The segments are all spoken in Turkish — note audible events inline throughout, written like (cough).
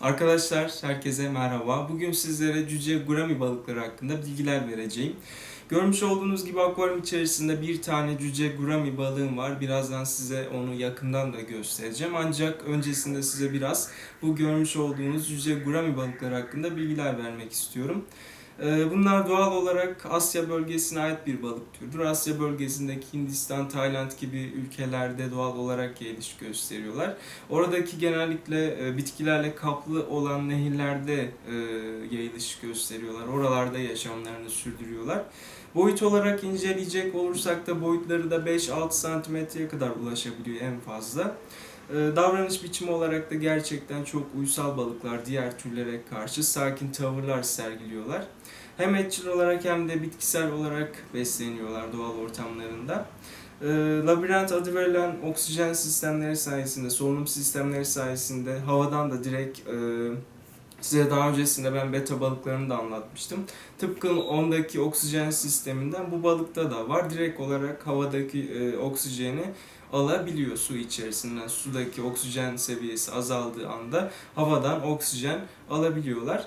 Arkadaşlar herkese merhaba. Bugün sizlere cüce gurami balıkları hakkında bilgiler vereceğim. Görmüş olduğunuz gibi akvaryum içerisinde bir tane cüce gurami balığım var. Birazdan size onu yakından da göstereceğim. Ancak öncesinde size biraz bu görmüş olduğunuz cüce gurami balıkları hakkında bilgiler vermek istiyorum. Ee, Bunlar doğal olarak Asya bölgesine ait bir balık türüdür. Asya bölgesindeki Hindistan, Tayland gibi ülkelerde doğal olarak yayılış gösteriyorlar. Oradaki genellikle e, bitkilerle kaplı olan nehirlerde e, yayılış gösteriyorlar. Oralarda yaşamlarını sürdürüyorlar. Boyut olarak inceleyecek olursak da boyutları da 5-6 santimetreye kadar ulaşabiliyor en fazla. E, Davranış biçimi olarak da gerçekten çok uysal balıklar diğer türlere karşı sakin tavırlar sergiliyorlar. Hem etçil olarak hem de bitkisel olarak besleniyorlar doğal ortamlarında. E, labirent adı verilen oksijen sistemleri sayesinde, solunum sistemleri sayesinde havadan da direkt e, size daha öncesinde ben beta balıklarını da anlatmıştım. Tıpkı ondaki oksijen sisteminden bu balıkta da var. Direkt olarak havadaki e, oksijeni alabiliyor su içerisinden. Sudaki oksijen seviyesi azaldığı anda havadan oksijen alabiliyorlar.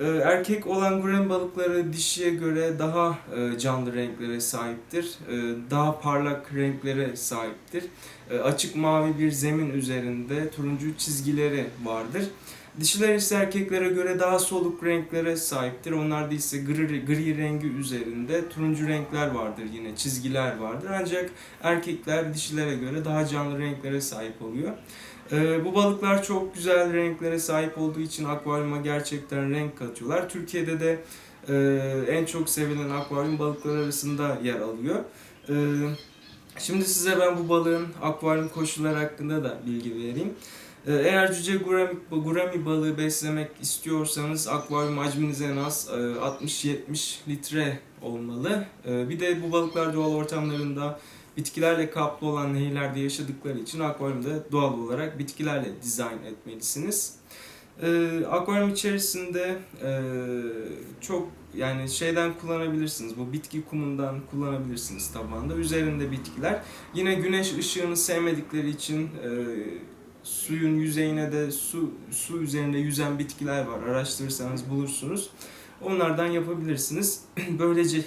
Ee, Erkek olan gurem balıkları dişiye göre daha e, canlı renklere sahiptir. Ee, Daha parlak renklere sahiptir. Ee, Açık mavi bir zemin üzerinde turuncu çizgileri vardır. Dişiler ise erkeklere göre daha soluk renklere sahiptir. Onlarda ise gri, gri rengi üzerinde turuncu renkler vardır yine çizgiler vardır. Ancak erkekler dişilere göre daha canlı renklere sahip oluyor. Ee, bu balıklar çok güzel renklere sahip olduğu için akvaryuma gerçekten renk katıyorlar. Türkiye'de de e, en çok sevilen akvaryum balıkları arasında yer alıyor. Ee, şimdi size ben bu balığın akvaryum koşulları hakkında da bilgi vereyim. Ee, Eğer cüce gurami, gurami balığı beslemek istiyorsanız akvaryum hacminiz en az e, 60-70 litre olmalı. Ee, Bir de bu balıklar doğal ortamlarında bitkilerle kaplı olan nehirlerde yaşadıkları için akvaryumda doğal olarak bitkilerle dizayn etmelisiniz. Ee, akvaryum içerisinde e, çok yani şeyden kullanabilirsiniz. Bu bitki kumundan kullanabilirsiniz tabanda. Üzerinde bitkiler. Yine güneş ışığını sevmedikleri için e, suyun yüzeyine de su su üzerinde yüzen bitkiler var. Araştırırsanız bulursunuz. Onlardan yapabilirsiniz. (clears throat) Böylece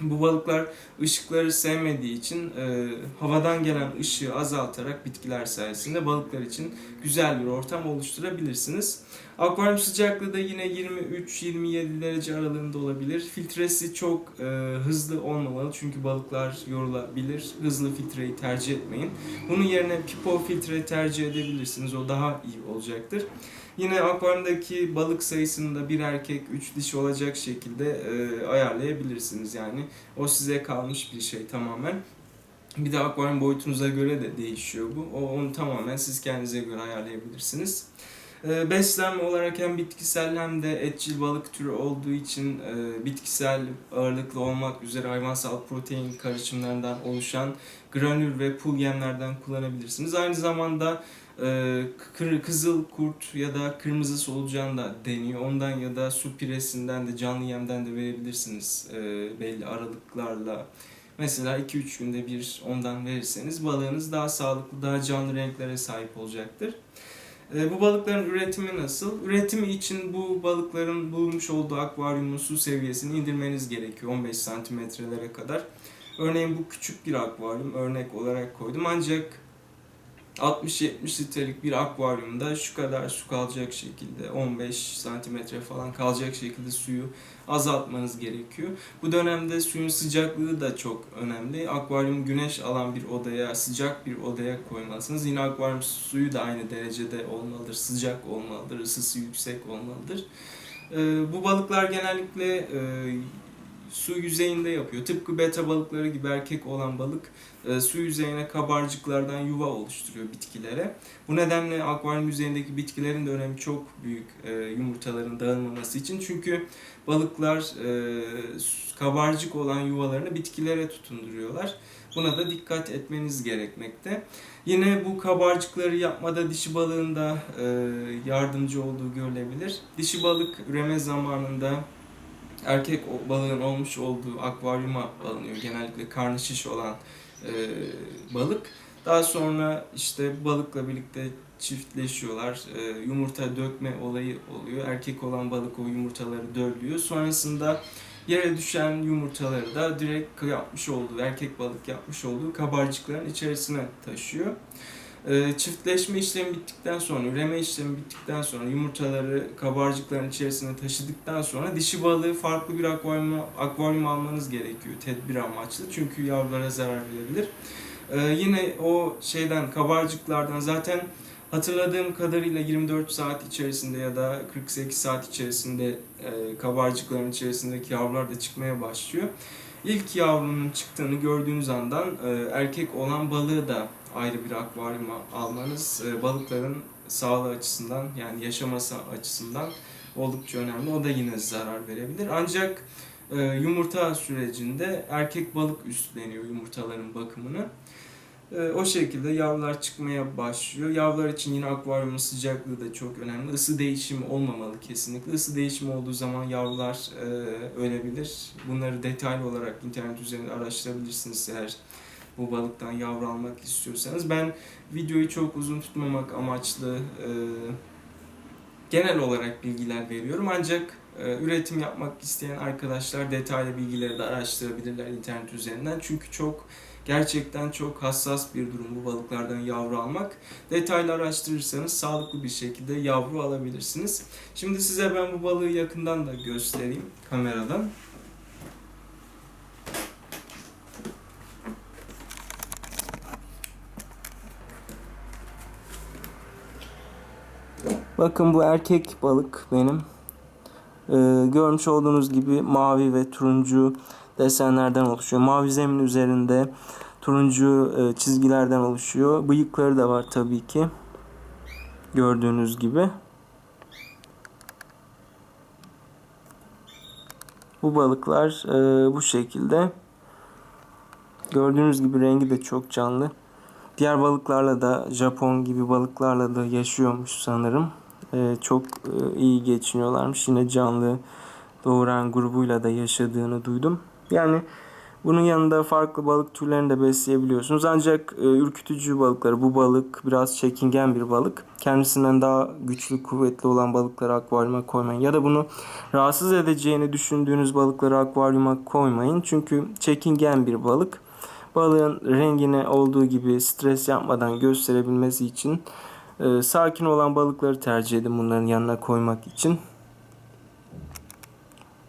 bu balıklar ışıkları sevmediği için e, havadan gelen ışığı azaltarak bitkiler sayesinde balıklar için güzel bir ortam oluşturabilirsiniz. Akvaryum sıcaklığı da yine 23-27 derece aralığında olabilir. Filtresi çok e, hızlı olmamalı çünkü balıklar yorulabilir. Hızlı filtreyi tercih etmeyin. Bunun yerine pipo filtre tercih edebilirsiniz. O daha iyi olacaktır. Yine akvaryumdaki balık sayısını da bir erkek, üç dişi olacak şekilde e, ayarlayabilirsiniz. Yani o size kalmış bir şey tamamen. Bir de akvaryum boyutunuza göre de değişiyor bu. O, onu tamamen siz kendinize göre ayarlayabilirsiniz. E, beslenme olarak hem bitkisel hem de etçil balık türü olduğu için e, bitkisel ağırlıklı olmak üzere hayvansal protein karışımlarından oluşan granül ve pul yemlerden kullanabilirsiniz. Aynı zamanda e, kızıl kurt ya da kırmızı solucan da deniyor. Ondan ya da su piresinden de canlı yemden de verebilirsiniz e, belli aralıklarla. Mesela 2-3 günde bir ondan verirseniz balığınız daha sağlıklı, daha canlı renklere sahip olacaktır. E, bu balıkların üretimi nasıl? Üretimi için bu balıkların bulunmuş olduğu akvaryumun su seviyesini indirmeniz gerekiyor 15 santimetrelere kadar. Örneğin bu küçük bir akvaryum örnek olarak koydum ancak 60-70 litrelik bir akvaryumda şu kadar su kalacak şekilde 15 santimetre falan kalacak şekilde suyu azaltmanız gerekiyor. Bu dönemde suyun sıcaklığı da çok önemli. Akvaryum güneş alan bir odaya, sıcak bir odaya koymalısınız. Yine akvaryum suyu da aynı derecede olmalıdır. Sıcak olmalıdır, ısısı yüksek olmalıdır. Ee, bu balıklar genellikle e, su yüzeyinde yapıyor. Tıpkı beta balıkları gibi erkek olan balık e, su yüzeyine kabarcıklardan yuva oluşturuyor bitkilere. Bu nedenle akvaryum yüzeyindeki bitkilerin de önemi çok büyük e, yumurtaların dağılmaması için. Çünkü balıklar e, kabarcık olan yuvalarını bitkilere tutunduruyorlar. Buna da dikkat etmeniz gerekmekte. Yine bu kabarcıkları yapmada dişi balığın da yardımcı olduğu görülebilir. Dişi balık üreme zamanında erkek balığın olmuş olduğu akvaryuma alınıyor. Genellikle karnı şiş olan e, balık. Daha sonra işte balıkla birlikte çiftleşiyorlar. E, yumurta dökme olayı oluyor. Erkek olan balık o yumurtaları döllüyor. Sonrasında yere düşen yumurtaları da direkt yapmış olduğu, erkek balık yapmış olduğu kabarcıkların içerisine taşıyor. E, çiftleşme işlemi bittikten sonra, üreme işlemi bittikten sonra yumurtaları kabarcıkların içerisine taşıdıktan sonra dişi balığı farklı bir akvaryum, akvaryum almanız gerekiyor tedbir amaçlı. Çünkü yavrulara zarar verebilir. E, yine o şeyden kabarcıklardan zaten hatırladığım kadarıyla 24 saat içerisinde ya da 48 saat içerisinde e, kabarcıkların içerisindeki yavrular da çıkmaya başlıyor. İlk yavrunun çıktığını gördüğünüz andan e, erkek olan balığı da ayrı bir akvaryuma almanız e, balıkların sağlığı açısından yani yaşaması açısından oldukça önemli. O da yine zarar verebilir. Ancak e, yumurta sürecinde erkek balık üstleniyor yumurtaların bakımını. E, o şekilde yavrular çıkmaya başlıyor. Yavrular için yine akvaryumun sıcaklığı da çok önemli. Isı değişimi olmamalı kesinlikle. Isı değişimi olduğu zaman yavrular e, ölebilir. Bunları detaylı olarak internet üzerinde araştırabilirsiniz eğer bu balıktan yavru almak istiyorsanız. Ben videoyu çok uzun tutmamak amaçlı e, genel olarak bilgiler veriyorum. Ancak e, üretim yapmak isteyen arkadaşlar detaylı bilgileri de araştırabilirler internet üzerinden. Çünkü çok gerçekten çok hassas bir durum bu balıklardan yavru almak. Detaylı araştırırsanız sağlıklı bir şekilde yavru alabilirsiniz. Şimdi size ben bu balığı yakından da göstereyim kameradan. Bakın bu erkek balık benim. Ee, görmüş olduğunuz gibi mavi ve turuncu desenlerden oluşuyor. Mavi zemin üzerinde turuncu e, çizgilerden oluşuyor. Bıyıkları da var tabii ki. Gördüğünüz gibi. Bu balıklar e, bu şekilde. Gördüğünüz gibi rengi de çok canlı. Diğer balıklarla da Japon gibi balıklarla da yaşıyormuş sanırım. Ee, çok e, iyi geçiniyorlarmış. Yine canlı doğuran grubuyla da yaşadığını duydum. Yani bunun yanında farklı balık türlerini de besleyebiliyorsunuz. Ancak e, ürkütücü balıkları, bu balık biraz çekingen bir balık. Kendisinden daha güçlü, kuvvetli olan balıkları akvaryuma koymayın. Ya da bunu rahatsız edeceğini düşündüğünüz balıkları akvaryuma koymayın. Çünkü çekingen bir balık. Balığın rengine olduğu gibi stres yapmadan gösterebilmesi için e, sakin olan balıkları tercih edin bunların yanına koymak için.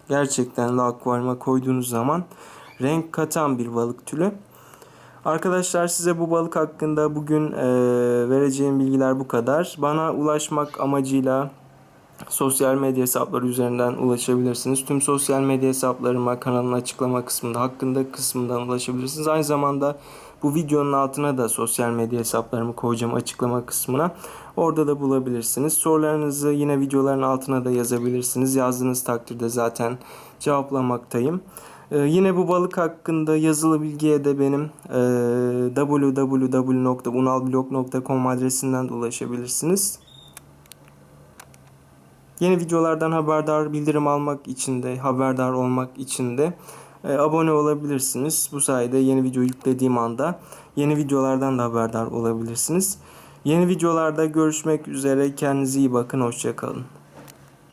Gerçekten de akvaryuma koyduğunuz zaman renk katan bir balık türü. Arkadaşlar size bu balık hakkında bugün e, vereceğim bilgiler bu kadar. Bana ulaşmak amacıyla sosyal medya hesapları üzerinden ulaşabilirsiniz. Tüm sosyal medya hesaplarıma kanalın açıklama kısmında hakkında kısmından ulaşabilirsiniz. Aynı zamanda bu videonun altına da sosyal medya hesaplarımı koyacağım açıklama kısmına. Orada da bulabilirsiniz. Sorularınızı yine videoların altına da yazabilirsiniz. Yazdığınız takdirde zaten cevaplamaktayım. Ee, yine bu balık hakkında yazılı bilgiye de benim e, www.unalblog.com adresinden de ulaşabilirsiniz. Yeni videolardan haberdar bildirim almak için de haberdar olmak için de abone olabilirsiniz. Bu sayede yeni video yüklediğim anda yeni videolardan da haberdar olabilirsiniz. Yeni videolarda görüşmek üzere. Kendinize iyi bakın. Hoşçakalın.